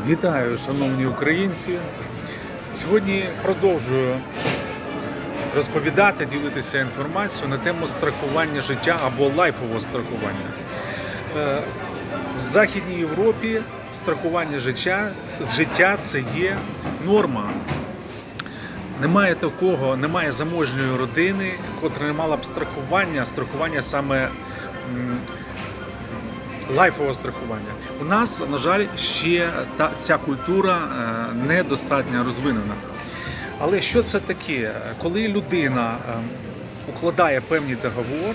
Вітаю, шановні українці. Сьогодні продовжую розповідати, ділитися інформацією на тему страхування життя або лайфового страхування. Е, В Західній Європі страхування життя, життя це є норма. Немає такого, немає заможньої родини, котра не мала б страхування, страхування саме лайфового страхування. У нас, на жаль, ще та ця культура е, недостатньо розвинена. Але що це таке? Коли людина е, укладає певний договор,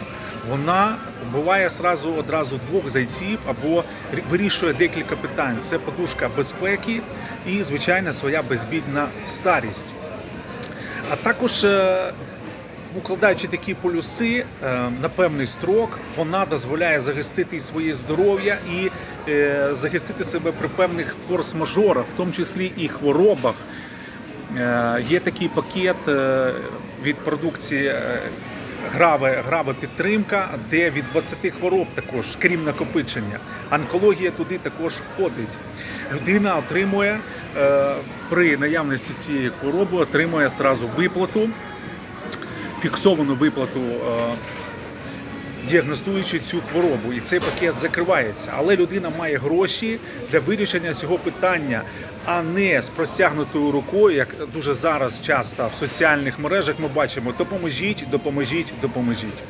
вона буває сразу одразу двох зайців або вирішує декілька питань. Це подушка безпеки і, звичайно, своя безбідна старість. А також, е, укладаючи такі полюси е, на певний строк, вона дозволяє захистити і своє здоров'я і е, захистити себе при певних форс-мажорах, в тому числі і хворобах. Е, Є такий пакет від продукції Граве, граве підтримка, де від 20 хвороб також, крім накопичення. Онкологія туди також входить. Людина отримує при наявності цієї хвороби, отримує сразу виплату, фіксовану виплату. е, Діагностуючи цю хворобу, і цей пакет закривається. Але людина має гроші для вирішення цього питання, а не з простягнутою рукою, як дуже зараз часто в соціальних мережах ми бачимо: допоможіть, допоможіть, допоможіть.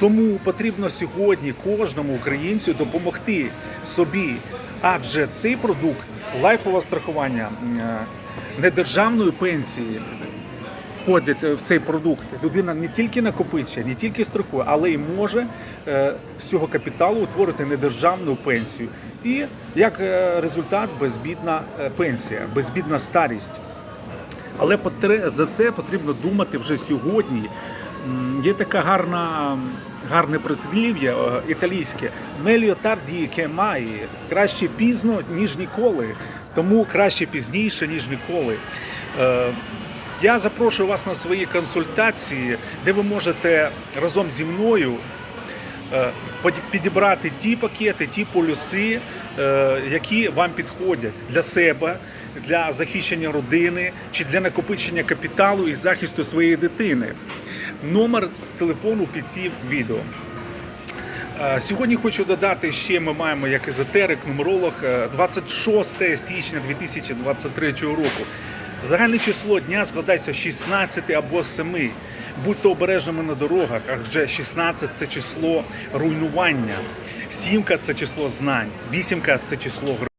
Тому потрібно сьогодні кожному українцю допомогти собі, адже цей продукт лайфового страхування е, недержавної пенсії входить в цей продукт. Людина не тільки накопичує, не тільки страхує, але й може е, з цього капіталу утворити недержавну пенсію. І як е, результат безбідна е, пенсія, безбідна старість. Але за це потрібно думати вже сьогодні. Є така гарна, гарне прислів'я італійське «Meglio tardi che mai» краще пізно, ніж ніколи. Тому краще пізніше, ніж ніколи. Я запрошую вас на свої консультації, де ви можете разом зі мною е, підібрати ті пакети, ті полюси, е, які вам підходять для себе, для захищення родини чи для накопичення капіталу і захисту своєї дитини. Номер телефону під цим відео. Е, Сьогодні хочу додати ще ми маємо як езотерик, нумеролог е, 26 січня 2023 року. Загальне число дня складається з 16 або 7. Будьте обережними на дорогах, адже 16 це число руйнування, сімка це число знань, вісімка це число.